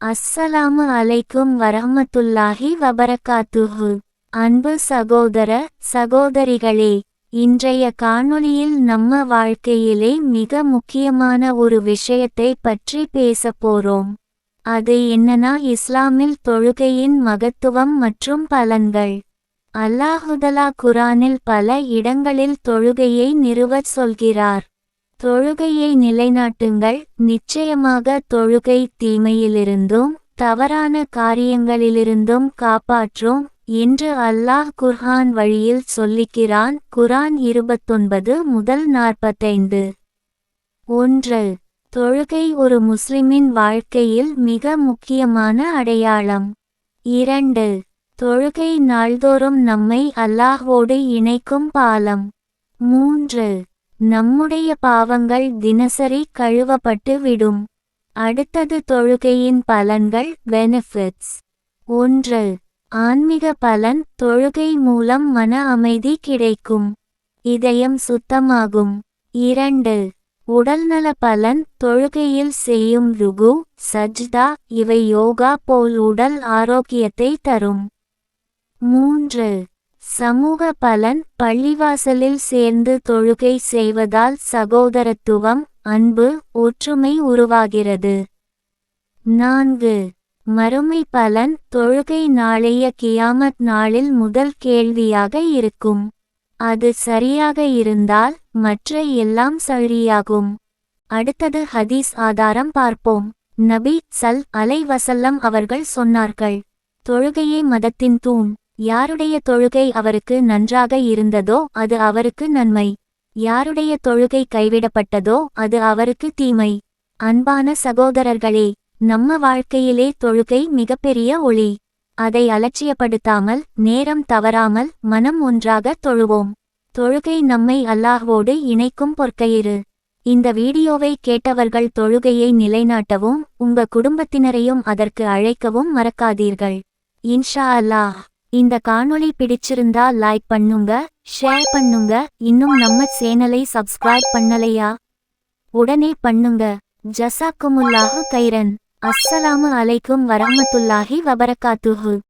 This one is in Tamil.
அஸ்ஸலாமு அலைக்கும் வரஹ்மத்துல்லாஹி வபரகாத்துஹு. அன்பு சகோதர சகோதரிகளே இன்றைய காணொளியில் நம்ம வாழ்க்கையிலே மிக முக்கியமான ஒரு விஷயத்தை பற்றி பேசப் போறோம். அது என்னன்னா இஸ்லாமில் தொழுகையின் மகத்துவம் மற்றும் பலன்கள். அல்லாஹுதலா குரானில் பல இடங்களில் தொழுகையை நிறுவச் சொல்கிறார். தொழுகையை நிலைநாட்டுங்கள். நிச்சயமாக தொழுகை தீமையிலிருந்தும் தவறான காரியங்களிலிருந்தும் காப்பாற்றும் என்று அல்லாஹ் குர்ஹான் வழியில் சொல்லிக்கிறான். குரான் இருபத்தொன்பது முதல் நாற்பத்தைந்து. ஒன்று. தொழுகை ஒரு முஸ்லிமின் வாழ்க்கையில் மிக முக்கியமான அடையாளம். இரண்டு. தொழுகை நாள்தோறும் நம்மை அல்லாஹ்வோடு இணைக்கும் பாலம். மூன்று. நம்முடைய பாவங்கள் தினசரி கழுவப்பட்டு விடும். அடுத்தது தொழுகையின் பலன்கள் பெனிஃபிட்ஸ் ஒன்று ஆன்மீக பலன் தொழுகை மூலம் மன அமைதி கிடைக்கும். இதயம் சுத்தமாகும். இரண்டு உடல்நல பலன் தொழுகையில் செய்யும் ருகு சஜ்தா இவை யோகா போல் உடல் ஆரோக்கியத்தை தரும். மூன்று சமூக பலன் பள்ளிவாசலில் சேர்ந்து தொழுகை செய்வதால் சகோதரத்துவம் அன்பு ஒற்றுமை உருவாகிறது. நான்கு. மறுமை பலன் தொழுகை நாளைய கியாமத் நாளில் முதல் கேள்வியாக இருக்கும். அது சரியாக இருந்தால் மற்ற எல்லாம் சரியாகும். அடுத்தது ஹதீஸ் ஆதாரம் பார்ப்போம். நபி சல் அலை வசல்லம் அவர்கள் சொன்னார்கள் தொழுகையே மதத்தின் தூண். யாருடைய தொழுகை அவருக்கு நன்றாக இருந்ததோ அது அவருக்கு நன்மை. யாருடைய தொழுகை கைவிடப்பட்டதோ அது அவருக்கு தீமை. அன்பான சகோதரர்களே நம்ம வாழ்க்கையிலே தொழுகை மிகப்பெரிய ஒளி. அதை அலட்சியப்படுத்தாமல் நேரம் தவறாமல் மனம் ஒன்றாக தொழுவோம். தொழுகை நம்மை அல்லாஹ்வோடு இணைக்கும் பொற்கயிறு. இந்த வீடியோவை கேட்டவர்கள் தொழுகையை நிலைநாட்டவும் உங்க குடும்பத்தினரையும் அதற்கு அழைக்கவும் மறக்காதீர்கள். இன்ஷா அல்லாஹ். இந்த காணொளி பிடிச்சிருந்தா லைக் பண்ணுங்க ஷேர் பண்ணுங்க. இன்னும் நம்ம சேனலை சப்ஸ்கிரைப் பண்ணலையா? உடனே பண்ணுங்க. ஜசாக்குமுல்லாஹு கைரன். அஸ்ஸலாமு அலைக்கும் வரமத்துல்லாஹி வபரகாத்துஹு.